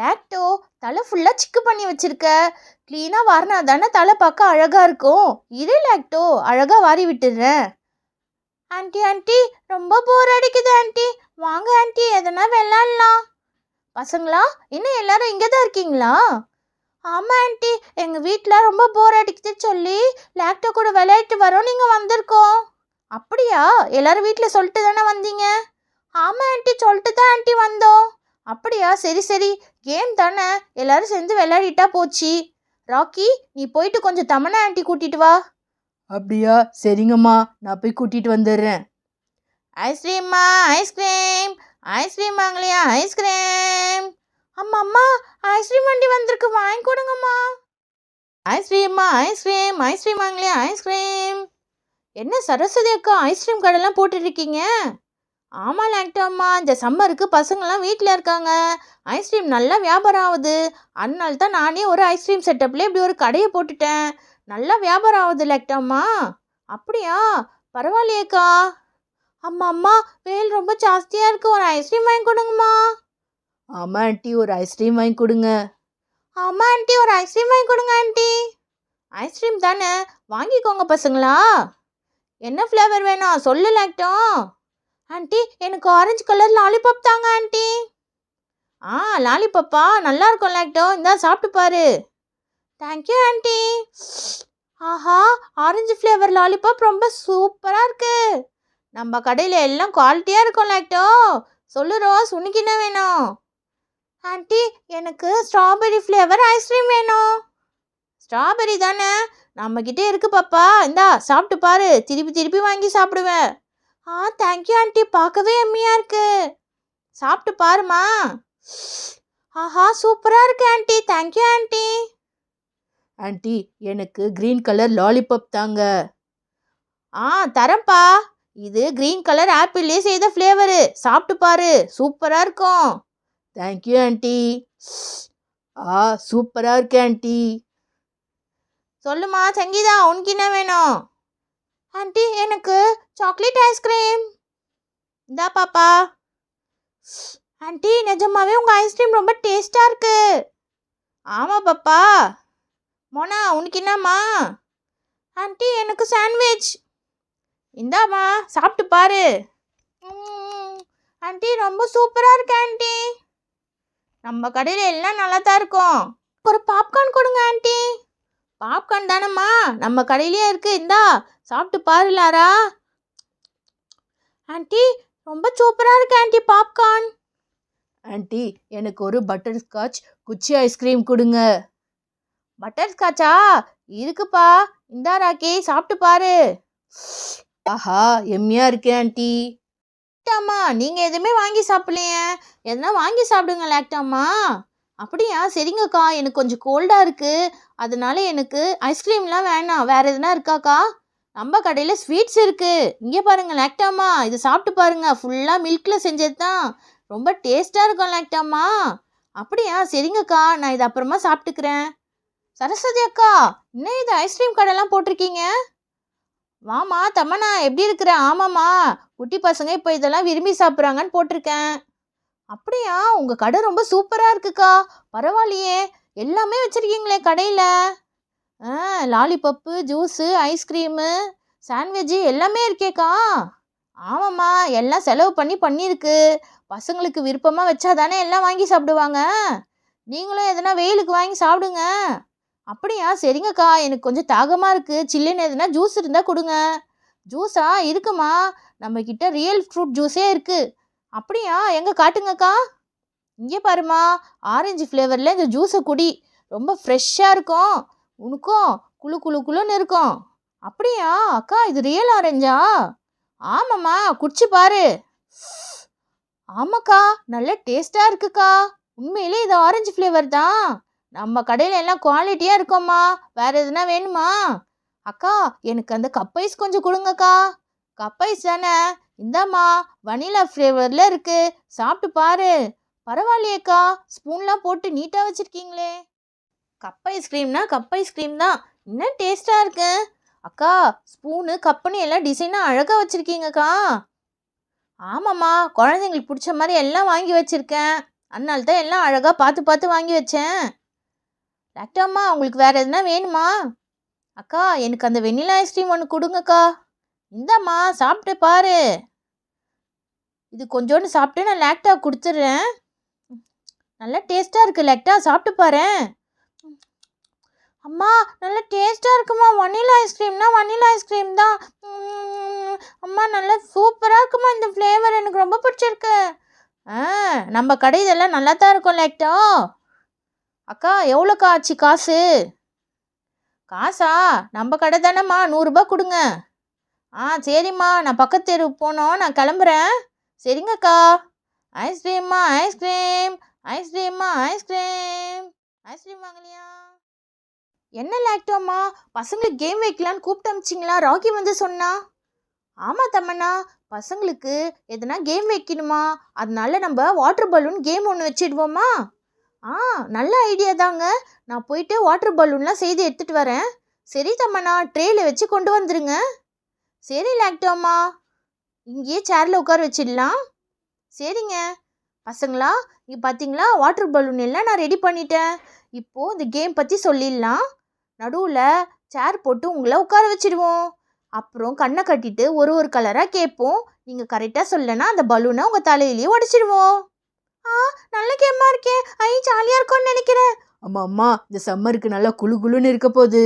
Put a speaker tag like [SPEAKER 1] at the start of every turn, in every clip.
[SPEAKER 1] Lacto தலை ஃபுல்லாக சிக்கு பண்ணி வச்சிருக்க. க்ளீனாக வாரினா தானே தலை பார்க்க அழகாக இருக்கும். இரு லாக்டோ அழகாக வாரி விட்டுடுறேன். ஆண்டி ஆண்டி ரொம்ப போர் அடிக்குது ஆண்டி. வாங்க ஆண்டி எதனா விளாட்லாம் பசங்களா இன்னும் எல்லாரும் இங்கே தான் இருக்கீங்களா? ஆமாம் ஆண்டி எங்கள் வீட்டில் ரொம்ப போர் அடிக்குது சொல்லி லேக்டோ கூட விளையாட்டு வரோம் நீங்கள் வந்திருக்கோம். அப்படியா? எல்லாரும் வீட்டில் சொல்லிட்டு தானே வந்தீங்க? ஆமாம் ஆண்டி சொல்லிட்டு தான் ஆண்டி வந்தோம். அப்படியா? சரி சரி. கேம் தானே? எல்லாரும் சேர்ந்து விளையாடிட்டா போச்சு. ராக்கி நீ போயிட்டு கொஞ்சம் தமனா ஆண்டி கூட்டிட்டு வா.
[SPEAKER 2] அப்படியா? சரிங்கம்மா. நான் போய் கூட்டிட்டு வந்துடுறேன்.
[SPEAKER 1] ஐஸ்கிரீம்மா ஐஸ்கிரீம். ஐஸ்கிரீம் வாங்கலையா? Ice cream. அம்மா அம்மா ஐஸ்கிரீம் வண்டி வந்திருக்கு. வாங்கி கொடுங்கம்மா. ஐஸ்கிரீம்மா ஐஸ்கிரீம். ஐஸ்கிரீம் வாங்கலையா? Ice cream. என்ன சரஸ்வதி அக்கா ஐஸ்கிரீம் கடைலாம் போட்டுருக்கீங்க ஆமாம் லாக்டம்மா இந்த சம்மருக்கு பசங்களாம் வீட்டில் இருக்காங்க. ஐஸ்கிரீம் நல்லா வியாபாரம் ஆகுது அதனால தான் நானே ஒரு ஐஸ்கிரீம் செட்டப்லேயே இப்படி ஒரு கடையை போட்டுட்டேன். நல்லா வியாபாரம் ஆகுது லாக்டம்மா அப்படியா? பரவாயில்லையேக்கா. அம்மா அம்மா வெயில் ரொம்ப ஜாஸ்தியாக இருக்குது ஒரு ஐஸ்கிரீம் வாங்கி கொடுங்கம்மா.
[SPEAKER 2] ஆமாம் ஆண்டி ஒரு ஐஸ்கிரீம் வாங்கி கொடுங்க.
[SPEAKER 1] ஆமாம் ஆண்டி ஒரு ஐஸ்கிரீம் வாங்கி கொடுங்க ஆண்டி. ஐஸ்கிரீம் தானே? வாங்கிக்கோங்க பசங்களா. என்ன ஃப்ளேவர் வேணும்? சொல்லு லாக்டோம் ஆண்டி எனக்கு ஆரஞ்சு கலர் லாலிபாப் தாங்க ஆண்டி ஆ லாலிபாப்பா நல்லா இருக்கும் லாக்டோ இந்தா சாப்பிட்டு பாரு. தேங்க்யூ ஆண்டி ஆஹா ஆரஞ்சு ஃப்ளேவர் லாலிபாப் ரொம்ப சூப்பராக இருக்கு. நம்ம கடையில் எல்லாம் குவாலிட்டியாக இருக்கும் லாக்டோ சொல்லு ரோஸ் உனக்கு என்ன வேணும்? ஆண்டி எனக்கு ஸ்ட்ராபெரி ஃப்ளேவர் ஐஸ்கிரீம் வேணும். ஸ்ட்ராபெரி தானே? நம்மக்கிட்டே இருக்கு பாப்பா. இந்தா சாப்பிட்டு பாரு. திருப்பி திருப்பி வாங்கி சாப்பிடுவேன். ஆ தேங்க்யூ ஆண்டி பார்க்கவே எம்மியாக இருக்கு. சாப்பிட்டு பாருமா ஆஹா சூப்பராக இருக்கு aunty thank you aunty
[SPEAKER 2] aunty எனக்கு கிரீன் கலர் லாலிபாப் தாங்க.
[SPEAKER 1] ஆ தரேன்ப்பா. இது க்ரீன் கலர் ஆப்பிள்லேயே செய்த ஃப்ளேவரு சாப்பிட்டு பாரு. சூப்பராக இருக்கும்.
[SPEAKER 2] தேங்க்யூ ஆண்டி ஆ சூப்பரா இருக்கு ஆண்டி
[SPEAKER 1] சொல்லுமா சங்கீதா உனக்கு என்ன வேணும்? ஆண்டி எனக்கு சாக்லேட் ஐஸ்கிரீம் இந்தா பாப்பா. ஆண்டி நிஜமாவே உங்கள் ஐஸ்கிரீம் ரொம்ப டேஸ்ட்டாக இருக்கு. ஆமாம் பாப்பா. மோனா உனக்கு என்னம்மா? ஆண்டி எனக்கு சாண்ட்விச் இந்தாம்மா சாப்பிட்டு பாரு. ம், ஆண்டி ரொம்ப சூப்பராக இருக்கு ஆண்டி நம்ம கடையில் எல்லாம் நல்லா தான் இருக்கும். ஒரு பாப்கார்ன் கொடுங்க ஆண்டி பாப்கார்ன் தானம்மா. நம்ம கடையிலேயே இருக்குது இந்தா சாப்பிட்டு பாரு லாரா. ஆண்டி ரொம்ப சூப்பராக இருக்கு ஆண்டி பாப்கார்ன்
[SPEAKER 2] ஆண்டி எனக்கு ஒரு பட்டர் ஸ்காட்ச் குச்சி ஐஸ்கிரீம் கொடுங்க.
[SPEAKER 1] பட்டர் ஸ்காட்சா இருக்குப்பா. இந்தா ராக்கி சாப்பிட்டு பாரு.
[SPEAKER 2] ஆஹா எம்மியா இருக்கே ஆண்டி
[SPEAKER 1] லாக்டாமா நீங்கள் எதுவுமே வாங்கி சாப்பிடலையே. எதனா வாங்கி சாப்பிடுங்க லாக்டாமா அப்படியா? சரிங்கக்கா எனக்கு கொஞ்சம் கோல்டாக இருக்குது அதனால எனக்கு ஐஸ்கிரீம்லாம் வேணாம். வேறு எதுனா இருக்காக்கா? நம்ம கடையில் ஸ்வீட்ஸ் இருக்குது இங்கே பாருங்கள் லாக்டாமா இது சாப்பிட்டு பாருங்க. ஃபுல்லாக மில்கில் செஞ்சது தான் ரொம்ப டேஸ்ட்டாக இருக்கும் லாக்டாமா அப்படியா? சரிங்கக்கா நான் இது அப்புறமா சாப்பிட்டுக்கிறேன். சரஸ்வதி அக்கா என்ன இது ஐஸ்கிரீம் கடைலாம் போட்டிருக்கீங்க? வாமா தம்மனா எப்படி இருக்கிற? ஆமாம்மா. குட்டி பசங்க இப்போ இதெல்லாம் விரும்பி சாப்பிட்றாங்கன்னு போட்டிருக்கேன். அப்படியா? உங்கள் கடை ரொம்ப சூப்பராக இருக்குக்கா. பரவாயில்லையே. எல்லாமே வச்சுருக்கீங்களே கடையில். லாலிபப்பு ஜூஸு ஐஸ்கிரீமு சாண்ட்விட்ஜு எல்லாமே இருக்கேக்கா. ஆமாம்மா எல்லாம் செலவு பண்ணி பண்ணியிருக்கு. பசங்களுக்கு விருப்பமாக வச்சா தானே எல்லாம் வாங்கி சாப்பிடுவாங்க. நீங்களும் எதனா வெயிலுக்கு வாங்கி சாப்பிடுங்க. அப்படியா? சரிங்கக்கா எனக்கு கொஞ்சம் தாகமாக இருக்குது சில்லுன்னு எதுனா ஜூஸ் இருந்தால் கொடுங்க. ஜூஸா? இருக்குமா. நம்ம ரியல் ஃப்ரூட் ஜூஸே இருக்குது அப்படியா? எங்கே காட்டுங்கக்கா. இங்கே பாருமா ஆரஞ்சு ஃப்ளேவரில் இந்த ஜூஸை குடி. ரொம்ப ஃப்ரெஷ்ஷாக இருக்கும். உனக்கும் குழு குழு குளுன்னு இருக்கும். அப்படியா? அக்கா இது ரியல் ஆரஞ்சா ஆமாம்மா குடிச்சு பாரு. ஆமாக்கா நல்ல டேஸ்ட்டாக இருக்குக்கா. உண்மையிலே இது ஆரஞ்சு ஃப்ளேவர் தான். நம்ம கடையில் எல்லாம் குவாலிட்டியாக இருக்கோம்மா. வேறு எதுனா வேணுமா? அக்கா எனக்கு அந்த கப் ஐஸ் கொஞ்சம் கொடுங்கக்கா. கப் ஐஸ் தானே? இந்தாம்மா வனிலா ஃப்ளேவரில் இருக்குது சாப்பிட்டு பாரு. பரவாயில்லையேக்கா ஸ்பூன்லாம் போட்டு நீட்டாக வச்சுருக்கீங்களே. கப் ஐஸ்கிரீம்னா கப் ஐஸ்கிரீம் தான். இன்னும் டேஸ்ட்டாக இருக்கு? அக்கா ஸ்பூனு கப்புன்னு எல்லாம் டிசைனாக அழகாக வச்சுருக்கீங்கக்கா. ஆமாம்மா குழந்தைங்களுக்கு பிடிச்ச மாதிரி எல்லாம் வாங்கி வச்சுருக்கேன். அதனால தான் எல்லாம் அழகாக பார்த்து பார்த்து வாங்கி வச்சேன். லேக்டாம்மா உங்களுக்கு வேறு எதுனா வேணுமா? அக்கா எனக்கு அந்த வெண்ணிலா ஐஸ்கிரீம் ஒன்று கொடுங்கக்கா. இந்தாம்மா சாப்பிட்டு பாரு. இது கொஞ்சோண்டு சாப்பிட்டு நான் லேக்டா கொடுத்துட்றேன். நல்லா டேஸ்ட்டாக இருக்குது லேக்டா. சாப்பிட்டு பாரு அம்மா நல்லா டேஸ்ட்டாக இருக்குமா? வனிலா ஐஸ்கிரீம்னா வனிலா ஐஸ்கிரீம் தான். அம்மா நல்லா சூப்பராக இருக்குமா இந்த ஃப்ளேவர் எனக்கு ரொம்ப பிடிச்சிருக்கு. ஆ நம்ம கடை இதெல்லாம் நல்லா தான் இருக்கும் லேக்டா அக்கா எவ்வளோக்கா ஆச்சு காசு? காசா? நம்ம கடை தானேம்மா நூறுரூபா கொடுங்க. ஆ சரிம்மா நான் பக்கத்து தெருவுக்கு போனோம் நான் கிளம்புறேன். சரிங்கக்கா. ஐஸ்கிரீம்மா ஐஸ்கிரீம் ஐஸ்கிரீம்மா ஐஸ்கிரீம் ஐஸ்கிரீம் வாங்கலையா? என்ன லேக்டோம்மா பசங்களுக்கு கேம் வைக்கலான்னு கூப்பிட்டு அமிச்சிங்களா? ராகி வந்து சொன்னா. ஆமாம் தம்மண்ணா பசங்களுக்கு எதனா கேம் வைக்கணுமா? அதனால நம்ம வாட்டர் பலூன் கேம் ஒன்று வச்சிடுவோமா? ஆ நல்ல ஐடியா தாங்க. நான் போயிட்டு வாட்டர் பலூன்லாம் செய்து எடுத்துகிட்டு வரேன். சரி தம்மண்ணா ட்ரேயில் வச்சு கொண்டு வந்துருங்க. சரி லேக்டோம்மா இங்கேயே சேரில் உட்கார வச்சிடலாம். சரிங்க. பசங்களா இங்கே பார்த்தீங்களா வாட்டர் பலூன் எல்லாம் நான் ரெடி பண்ணிட்டேன். இப்போது இந்த கேம் பற்றி சொல்லிடலாம். நடுவில் சேர் போட்டு உங்களை உட்கார வச்சிடுவோம். அப்புறம் கண்ணை கட்டிட்டு ஒரு ஒரு கலராக கேட்போம். நீங்கள் கரெக்டாக சொல்லனா அந்த பலூனை உங்கள் தலையிலேயே உடச்சிடுவோம். ஆ நல்ல கேமாக இருக்கே. ஐ ஜாலியாக இருக்கும்னு நினைக்கிறேன்.
[SPEAKER 2] அம்மா அம்மா இந்த சம்மருக்கு நல்லா குளு குளுன்னு இருக்க போகுது.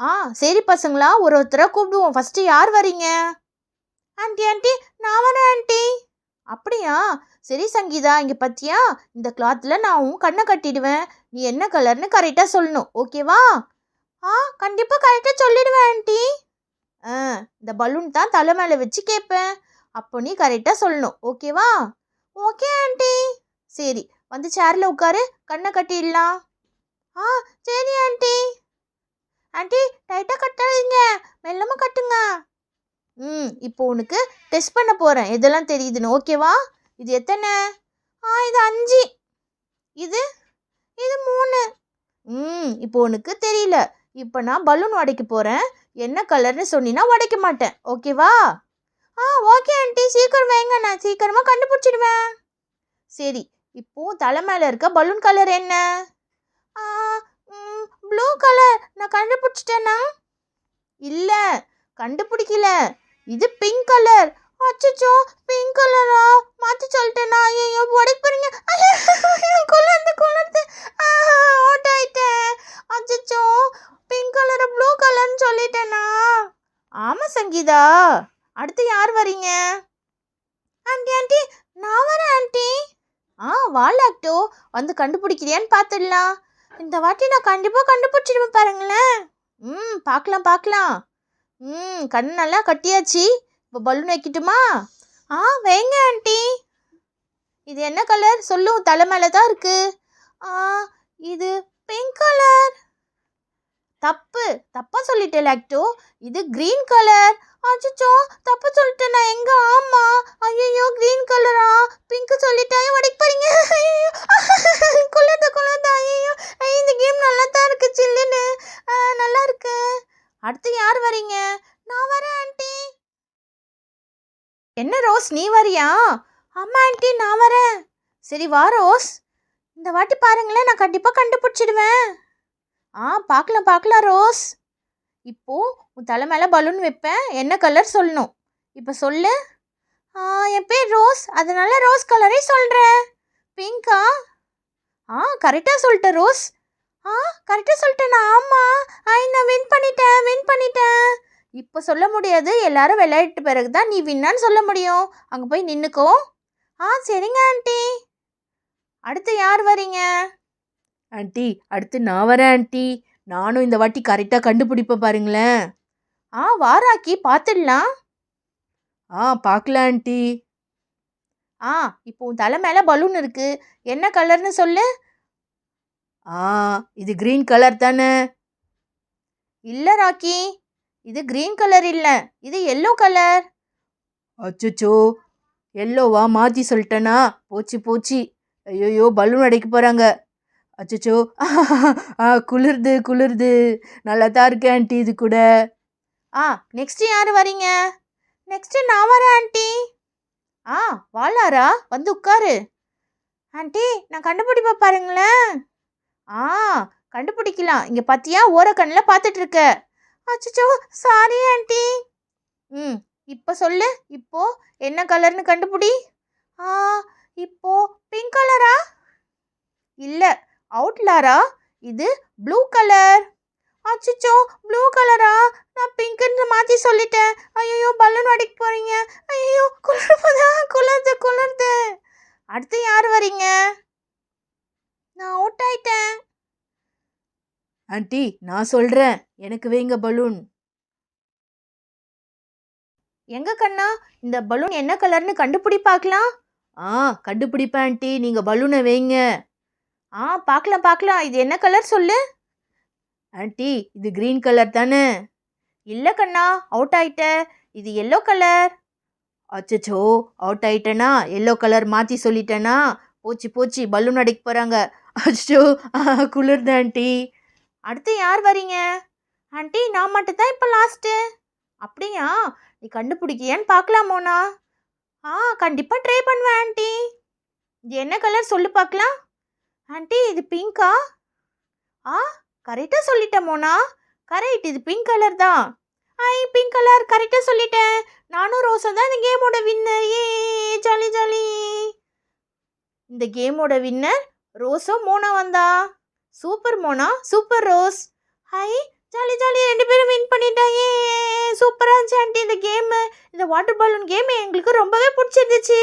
[SPEAKER 1] ஆ சரி பசங்களா ஒரு ஒருத்தராக கூப்பிடுவோம். ஃபஸ்ட்டு யார் வரீங்க ஆண்டி ஆண்டி நான் வரேன் ஆண்டி அப்படியா? சரி சங்கீதா இங்கே பார்த்தியா இந்த கிளாத்தில் நான் உன் கண்ணை கட்டிடுவேன். நீ என்ன கலர்னு கரெக்டாக சொல்லணும் ஓகேவா ஆ கண்டிப்பாக கரெக்டாக சொல்லிடுவேன் ஆண்டி ஆ இந்த பலூன் தான் தலை மேலே வச்சு கேட்பேன் அப்போ நீ கரெக்டாக சொல்லணும் ஓகேவா ஓகே ஆண்டி சரி வந்து சேரில் உட்காரு கண்ணை கட்டிடலாம். ஆ சரி ஆண்டி ஆண்டி டைட்டாக கட்டாதீங்க மெல்லமாக கட்டுங்க. ம் இப்போ உனக்கு டெஸ்ட் பண்ண போகிறேன் எதெல்லாம் தெரியுதுன்னு ஓகேவா இது எத்தனை? ஆ இது அஞ்சு இது இது மூணு ம் இப்போ உனக்கு தெரியல. இப்போ நான் பலூன் உடைக்க போகிறேன் என்ன கலர்னு சொன்னீன்னா உடைக்க மாட்டேன். ஓகேவா ஆ ஓகே ஆண்டி சீக்கிரம் வைங்க. நான் சீக்கிரமாக கண்டுபிடிச்சிடுவேன். சரி இப்போ தலை மேலே இருக்க பலூன் கலர் என்ன? ப்ளூ கலர் நான் கண்டுபிடிச்சிட்டேன்னா இல்லை கண்டுபிடிக்கல. இது பிங்க் கலர் அச்சச்சோ பிங்க் கலரா மாற்றி சொல்லிட்டேனா? ஐயோ உடைக்க போறீங்க. குளிர்ந்து குளிர்ந்து. அவுட் ஆயிட்டேன். அச்சச்சோ பிங்க் கலர் ப்ளூ கலர்னு சொல்லிட்டேனா? ஆமாம் சங்கீதா. அடுத்து யார் வரீங்க? ஆண்டி ஆண்டி நான் வரேன் ஆண்டி. ஆ வாலாக்டோ வந்து கண்டுபிடிக்கிறியான்னு பார்த்துடலாம் இந்த வாட்டி நான் கண்டிப்பாக கண்டுபிடிச்சிடுவேன் பாருங்களேன். ம் பார்க்கலாம் பார்க்கலாம் ம் கண் நல்லா கட்டியாச்சு. இப்போ பலூன் வைக்கட்டுமா? ஆ வைங்க ஆண்டி. இது என்ன கலர் சொல்லும் தலை மேலே தான் இருக்குது ஆ இது பிங்க் கலர் தப்பு. தப்பாக சொல்லிட்டேன் லாக்டோ இது க்ரீன் கலர் அச்சோ தப்பு சொல் நான் எங்க ஆமா ஐயோ கிரீன் கலரா பிங்க் சொல்லிட்டேன் உடைக்க போறீங்க ஐயோ குளிர்ந்த குளிர்ந்த ஐயோ ஐய், இந்த கேம் நல்லா தான் இருக்கு சில்லுன்னு ஆ, நல்லா இருக்கு அடுத்து யார் வரீங்க நான் வரேன் ஆண்டி என்ன ரோஸ் நீ வரியா அம்மா ஆண்டி நான் வரேன். சரி வா ரோஸ். இந்த வாட்டி பாருங்களேன் நான் கண்டிப்பாக கண்டுபிடிச்சிடுவேன். ஆ பார்க்கலாம் பார்க்கலாம் ரோஸ். இப்போது உன் தலை மேலே பலூன் வைப்பேன். என்ன கலர் சொல்லணும்? இப்போ சொல்லு. ஆ என் பேர் ரோஸ். அதனால ரோஸ் கலரே சொல்கிறேன் பிங்கா ஆ? கரெக்டாக சொல்லிட்டேன் ரோஸ். ஆ கரெக்டாக சொல்லிட்டேன். நான் ஆமாம் ஐ நான் வின் பண்ணிட்டேன் வின் பண்ணிட்டேன். இப்போ சொல்ல முடியாது. எல்லாரும் விளையாட்டு பிறகு தான் நீ வின்னான்னு சொல்ல முடியும். அங்கே போய் நின்றுக்கோ ஆ சரிங்க ஆண்டி. அடுத்து யார் வரீங்க
[SPEAKER 2] ஆண்டி அடுத்து நான் வரேன் ஆண்டி. நானும் இந்த வாட்டி கரெக்டாக கண்டுபிடிப்பேன் பாருங்களேன்.
[SPEAKER 1] ஆ வாராக்கி பார்த்துடலாம்
[SPEAKER 2] ஆ பார்க்கலாம் ஆண்டி.
[SPEAKER 1] ஆ இப்போ உன் தலை மேலே பலூன் இருக்கு. என்ன கலர்னு சொல்லு?
[SPEAKER 2] ஆ இது கிரீன் கலர் தானே?
[SPEAKER 1] இல்லை ராக்கி. இது கிரீன் கலர் இல்லை. இது எல்லோ கலர்
[SPEAKER 2] அச்சச்சோ. எல்லோவா மாற்றி சொல்லிட்டேனா? போச்சு போச்சு. ஐயோயோ பலூன் அடைக்க போகிறாங்க அச்சச்சோ. ஆ குளிருது குளிருது. நல்லா தான் இருக்கேன் ஆண்டி இது கூட.
[SPEAKER 1] ஆ நெக்ஸ்ட் யார் வரீங்க? நெக்ஸ்ட் நான் வரேன் ஆண்டி ஆ வாளாரா வந்து உட்காரு. ஆண்டி நான் கண்டுபிடிப்ப பாருங்களேன். ஆ கண்டுபிடிக்கலாம். இங்கே பார்த்தியா ஓரக்கண்ணில் பார்த்துட்டு அச்சோ அச்சச்சோ சாரி ஆண்டி ம் இப்போ சொல்லு இப்போ என்ன கலர்னு கண்டுபிடி. ஆ இப்போ பிங்க் கலரா இல்லை அவுட்லாரா இது ப்ளூ கலர் அச்சச்சோ ப்ளூ கலரா நான் பிங்க்குன்னு மாற்றி சொல்லிட்டேன். ஐயோ பலூன் அடிக்க போகிறீங்க ஐயோ குளிர்பதா குளிர்ந்து குளிர்ந்து. அடுத்து யார் வரீங்க? நான் அவுட் ஆயிட்டேன்.
[SPEAKER 2] ஆண்டி நான் சொல்கிறேன் எனக்கு வைங்க பலூன்.
[SPEAKER 1] எங்க கண்ணா? இந்த பலூன் என்ன கலர்னு கண்டுபிடி பார்க்கலாம்
[SPEAKER 2] ஆ கண்டுபிடிப்பேன் ஆண்டி. நீங்கள் பலூனை வைங்க.
[SPEAKER 1] ஆ பார்க்கலாம் பார்க்கலாம் இது என்ன கலர் சொல்லு?
[SPEAKER 2] ஆண்டி இது க்ரீன் கலர் தானே.
[SPEAKER 1] இல்லை கண்ணா அவுட் ஆயிட்ட. இது எல்லோ கலர்.
[SPEAKER 2] அச்சச்சோ அவுட் ஆயிட்டேனா? எல்லோ கலர் மாற்றி சொல்லிட்டேனா? போச்சு போச்சு. பலூன் அடிக்க போகிறாங்க அச்சோ குளிர்தான் ஆண்டி.
[SPEAKER 1] அடுத்து யார் வரீங்க ஆண்டி நான் மட்டும்தான் இப்போ லாஸ்ட்டு அப்படியா? நீ கண்டுபிடிக்கியான்னு பார்க்கலாம் மோனா. ஆ கண்டிப்பாக ட்ரை பண்ணுவேன் ஆண்டி. இது என்ன கலர் சொல்லு பார்க்கலாம். ஆண்டி இது பிங்க்கா ஆ? கரெக்டாக சொல்லிட்டேன் மோனா. கரெக்ட் இது பிங்க் கலர் தான். ஐ பிங்க் கலர் கரெக்டாக சொல்லிட்டேன். நானும் ரோஸும் தான் இந்த கேமோட வின்னர் ஏ ஜாலி ஜாலி. இந்த கேமோட வின்னர் ரோஸும் மோனா வந்தா. Super Mona super Rose. High jolly jolly ரெண்டு பேரும் வின் பண்ணிட்டாயே சூப்பராக இருந்துச்சு ஆண்டி இந்த கேமு இந்த வாட்டர் பலூன் கேம் எங்களுக்கு ரொம்பவே பிடிச்சிருந்துச்சு.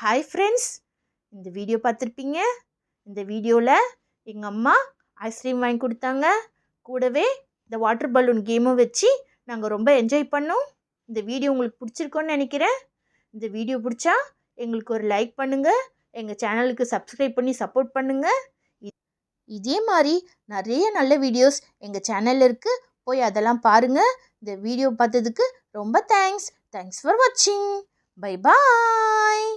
[SPEAKER 1] ஹாய் ஃப்ரெண்ட்ஸ் இந்த வீடியோ பார்த்துருப்பீங்க? இந்த வீடியோவில் எங்கள் அம்மா ஐஸ்கிரீம் வாங்கி கொடுத்தாங்க. கூடவே இந்த வாட்டர் பலூன் கேமும் வச்சு நாங்கள் ரொம்ப என்ஜாய் பண்ணோம். இந்த வீடியோ உங்களுக்கு பிடிச்சிருக்கோன்னு நினைக்கிறேன். இந்த வீடியோ பிடிச்சா எங்களுக்கு ஒரு லைக் பண்ணுங்கள் எங்கள் சேனலுக்கு சப்ஸ்கிரைப் பண்ணி சப்போர்ட் பண்ணுங்கள் இதே மாதிரி நிறைய நல்ல வீடியோஸ் எங்கள் சேனலில் இருக்குது போய் அதெல்லாம் பாருங்கள் இந்த வீடியோ பார்த்ததுக்கு ரொம்ப தேங்க்ஸ். தேங்க்ஸ் ஃபார் வாட்சிங். Bye bye.